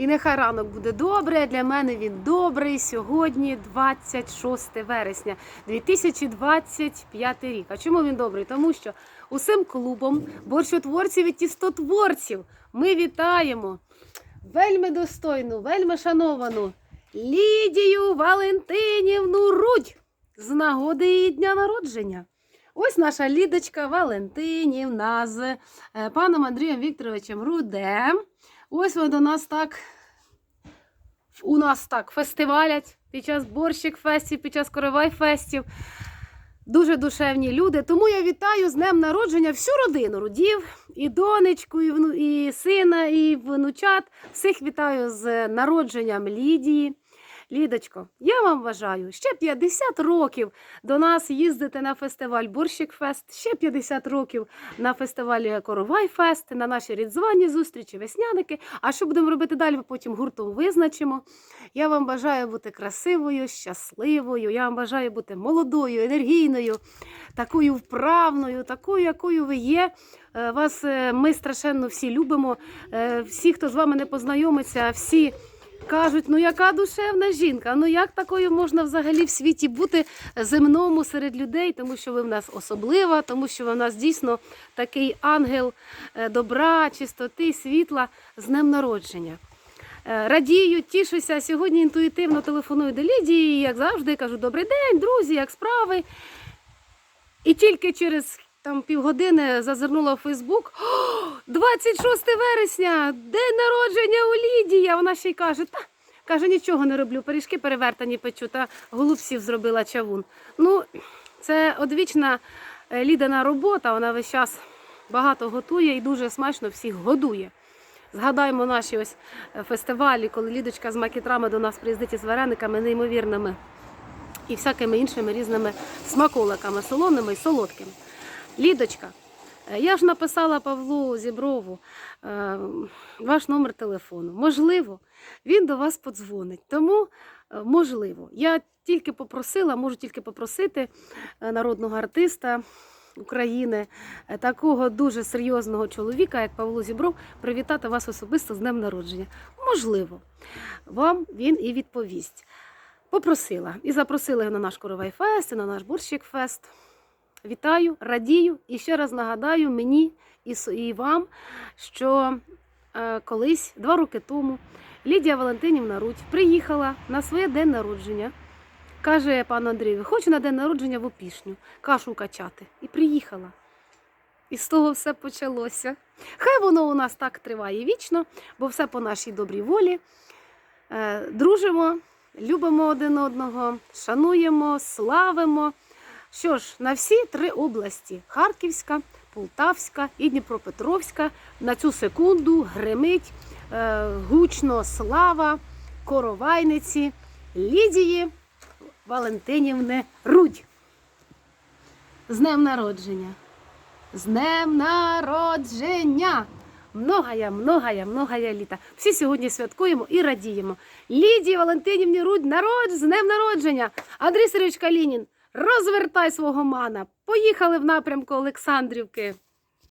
І нехай ранок буде добре. Для мене він добрий. Сьогодні 26 вересня 2025 рік. А чому він добрий? Тому що усім клубом борщотворців і тістотворців ми вітаємо вельми достойну, вельми шановану Лідію Валентинівну Рудь з нагоди її дня народження. Ось наша Лідочка Валентинівна з е, паном Андрієм Вікторовичем Рудем. Ось вони до нас так у нас так фестивалять під час борщик фестів, під час коровай фестів. Дуже душевні люди. Тому я вітаю з днем народження всю родину родів, і донечку, і, вну, і сина, і внучат. Всіх вітаю з народженням Лідії. Лідочко, я вам бажаю ще 50 років до нас їздити на фестиваль Борщик Фест, ще 50 років на фестивалі Коровай Фест, на наші різдвяні зустрічі, весняники. А що будемо робити далі, ми потім гуртом визначимо. Я вам бажаю бути красивою, щасливою. Я вам бажаю бути молодою, енергійною, такою вправною, такою, якою ви є. Е, Вас е, ми страшенно всі любимо. Е, Всі, хто з вами не познайомиться, всі. Кажуть, ну яка душевна жінка, ну як такою можна взагалі в світі бути земному серед людей, тому що ви в нас особлива, тому що ви в нас дійсно такий ангел е, добра, чистоти, світла з днем народження. Е, Радію, тішуся. Сьогодні інтуїтивно телефоную до Лідії, як завжди, кажу, добрий день, друзі, як справи. І тільки через там півгодини зазирнула у Фейсбук. 26 вересня, день народження у Лідії. Вона ще й каже, та каже, нічого не роблю, пиріжки перевертані печу, та голубців зробила чавун. Ну, це одвічна е, лідана робота, вона весь час багато готує і дуже смачно всіх годує. Згадаємо наші ось е, фестивалі, коли Лідочка з макітрами до нас приїздить із варениками неймовірними і всякими іншими різними смаколиками, солоними і солодкими. Лідочка, е, я ж написала Павлу Зіброву е, ваш номер телефону. Можливо, він до вас подзвонить. Тому е, можливо. Я тільки попросила, можу тільки попросити народного артиста. України, такого дуже серйозного чоловіка, як Павло Зібров, привітати вас особисто з днем народження. Можливо, вам він і відповість. Попросила і запросила його на наш коровай фест, і на наш борщик фест. Вітаю, радію і ще раз нагадаю мені і, вам, що е, колись, два роки тому, Лідія Валентинівна Рудь приїхала на своє день народження. Каже пану Андрію, хочу на день народження в опішню, кашу качати. І приїхала. І з того все почалося. Хай воно у нас так триває вічно, бо все по нашій добрій волі. Е, дружимо, любимо один одного, шануємо, славимо. Що ж, на всі три області: Харківська, Полтавська і Дніпропетровська на цю секунду гримить е, гучно слава коровайниці Лідії Валентинівни Рудь. З днем народження! З днем народження! Многая, многая, многая літа. Всі сьогодні святкуємо і радіємо. Лідії Валентинівні Рудь народ... з днем народження. Андрій Сергійович Калінін, розвертай свого мана. Поїхали в напрямку Олександрівки.